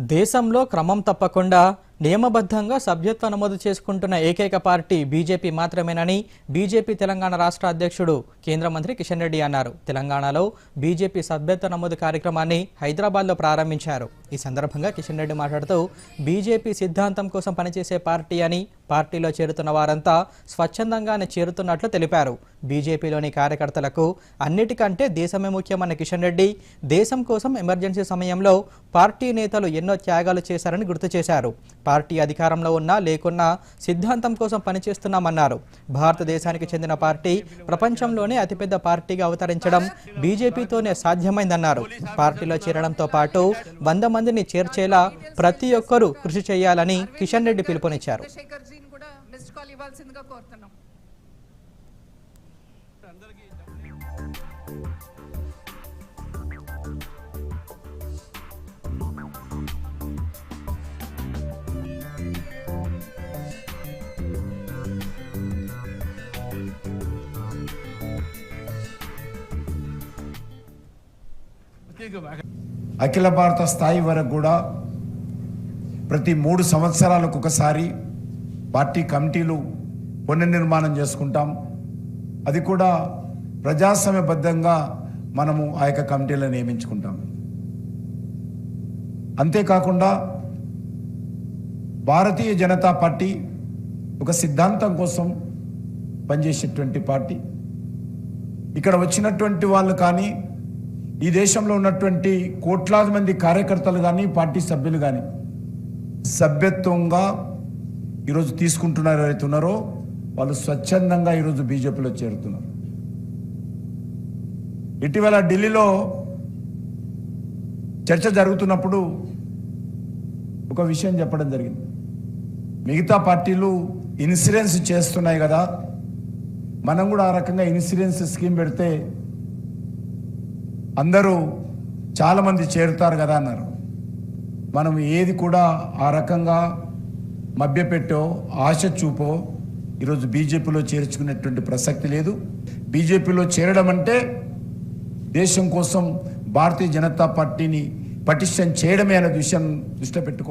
దేశంలో క్రమం తప్పకుండా నియమబద్ధంగా సభ్యత్వ నమోదు చేసుకుంటున్న ఏకైక పార్టీ బీజేపీ మాత్రమేనని బీజేపీ తెలంగాణ రాష్ట్ర అధ్యక్షుడు కేంద్ర మంత్రి కిషన్ రెడ్డి అన్నారు. తెలంగాణలో బీజేపీ సభ్యత్వ నమోదు కార్యక్రమాన్ని హైదరాబాద్లో ప్రారంభించారు. ఈ సందర్భంగా కిషన్ రెడ్డి మాట్లాడుతూ బీజేపీ సిద్ధాంతం కోసం పనిచేసే పార్టీ అని పార్టీలో చేరుతున్న వారంతా స్వచ్ఛందంగానే చేరుతున్నట్లు తెలిపారు. బీజేపీలోని కార్యకర్తలకు అన్నిటికంటే దేశమే ముఖ్యమన్న కిషన్ రెడ్డి దేశం కోసం ఎమర్జెన్సీ సమయంలో పార్టీ నేతలు ఎన్నో త్యాగాలు చేశారని గుర్తు చేశారు. పార్టీ అధికారంలో ఉన్నా లేకున్నా సిద్ధాంతం కోసం పనిచేస్తున్నామన్నారు. భారతదేశానికి చెందిన పార్టీ ప్రపంచంలోనే అతిపెద్ద పార్టీగా అవతరించడం బీజేపీతోనే సాధ్యమైందన్నారు. పార్టీలో చేరడంతో పాటు వంద మందిని చేర్చేలా ప్రతి ఒక్కరూ కృషి చేయాలని కిషన్ రెడ్డి పిలుపునిచ్చారు. చంద్రశేఖర్ జీని కూడా అఖిల భారత స్థాయి వరకు కూడా ప్రతి మూడు సంవత్సరాలకు ఒకసారి పార్టీ కమిటీలు పునర్నిర్మాణం చేసుకుంటాం. అది కూడా ప్రజాస్వామ్యబద్ధంగా మనము ఆ యొక్క కమిటీలను నియమించుకుంటాం. అంతేకాకుండా భారతీయ జనతా పార్టీ ఒక సిద్ధాంతం కోసం పనిచేసేటువంటి పార్టీ. ఇక్కడ వచ్చినటువంటి వాళ్ళు కానీ ఈ దేశంలో ఉన్నటువంటి కోట్లాది మంది కార్యకర్తలు కానీ పార్టీ సభ్యులు కానీ సభ్యత్వంగా ఈరోజు తీసుకుంటున్నారు ఎవరైతే ఉన్నారో వాళ్ళు స్వచ్ఛందంగా ఈరోజు బీజేపీలో చేరుతున్నారు. ఇటీవల ఢిల్లీలో చర్చ జరుగుతున్నప్పుడు ఒక విషయం చెప్పడం జరిగింది. మిగతా పార్టీలు ఇన్సూరెన్స్ చేస్తున్నాయి కదా మనం కూడా ఆ రకంగా ఇన్సూరెన్స్ స్కీమ్ పెడితే అందరూ చాలామంది చేరుతారు కదా అన్నారు. మనం ఏది కూడా ఆ రకంగా మభ్యపెట్టో ఆశ చూపో ఈరోజు బీజేపీలో చేర్చుకునేటువంటి ప్రసక్తి లేదు. బీజేపీలో చేరడం అంటే దేశం కోసం భారతీయ జనతా పార్టీని పటిష్టం చేయడమే అనే విషయం దృష్టి పెట్టుకోవాలి